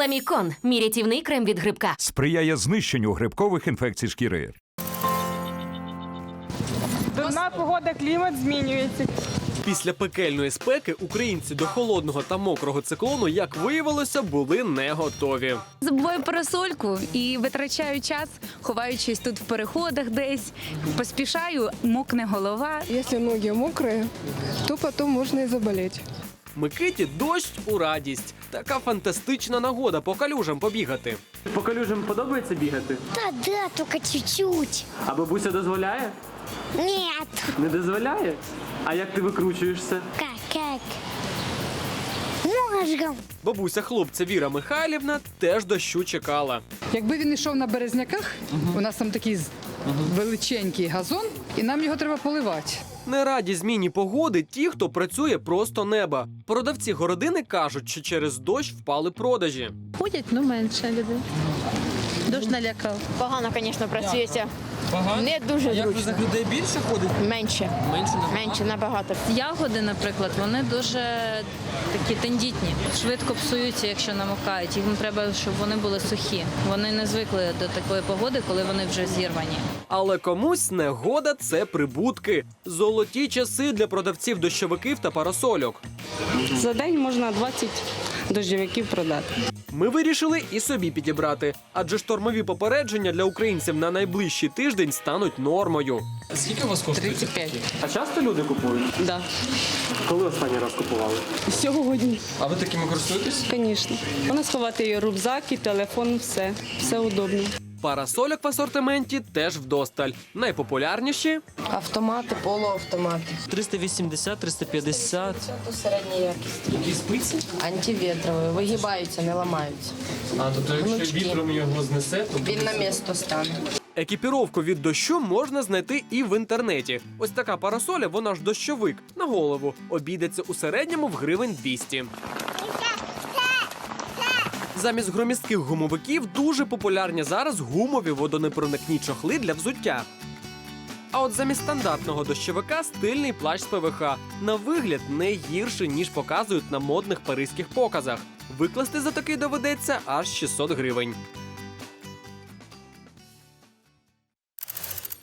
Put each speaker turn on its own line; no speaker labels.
Ламікон мій рятівний крем від грибка.
Сприяє знищенню грибкових інфекцій шкіри.
Дурна погода, клімат змінюється.
Після пекельної спеки українці до холодного та мокрого циклону, як виявилося, були не готові.
Забуваю парасольку і витрачаю час, ховаючись тут в переходах десь. Поспішаю, мокне голова.
Якщо ноги мокрі, то потім можна і заболіти.
Микиті дощ у радість. Така фантастична нагода по калюжам побігати.
По калюжам подобається бігати?
Да, да, только чуть-чуть.
А бабуся дозволяє?
Нет.
Не дозволяє? А як ти викручуєшся?
Как, как? Ножком.
Бабуся хлопця Віра Михайлівна теж дощу чекала.
Якби він йшов на березняках, у нас там такий величенький газон, і нам його треба поливати.
Не раді зміні погоди ті, хто працює просто неба. Продавці городини кажуть, що через дощ впали продажі.
Ходять, ну менше людей. Дощ налякав.
Погано, звісно, працюється. Не дуже зручно.
людей більше ходить?
Менше.
Менше
Менше набагато.
Ягоди, наприклад, вони дуже такі тендітні, швидко псуються, якщо намокають. Їм треба, щоб вони були сухі. Вони не звикли до такої погоди, коли вони вже зірвані.
Але комусь негода це прибутки. Золоті часи для продавців дощовиків та парасольок.
За день можна 20 дощовиків продати.
Ми вирішили і собі підібрати, адже штормові попередження для українців на найближчий тиждень стануть нормою.
Скільки у вас коштує?
35.
А часто люди купують?
Да.
Коли останній раз купували?
Сьогодні,
А ви такими користуєтесь?
звісно. Вона сховати і рюкзак, і телефон, все. Все удобно.
Парасольок в асортименті теж вдосталь. Найпопулярніші
Автомати, полуавтомати.
380, 350.
Це середньої якості.
Які спиці?
Антиветрові, вигибаються, не ламаються.
А, тобто якщо вітром його знесе, то
Він на місто стане.
екіпіровку від дощу можна знайти і в інтернеті. Ось така парасоля, вона ж дощовик на голову. Обійдеться у середньому в гривень 200. Замість громістких гумовиків дуже популярні зараз гумові водонепроникні чохли для взуття. А от замість стандартного дощовика стильний плащ з ПВХ. На вигляд не гірше, ніж показують на модних паризьких показах. Викласти за такий доведеться аж 600 гривень.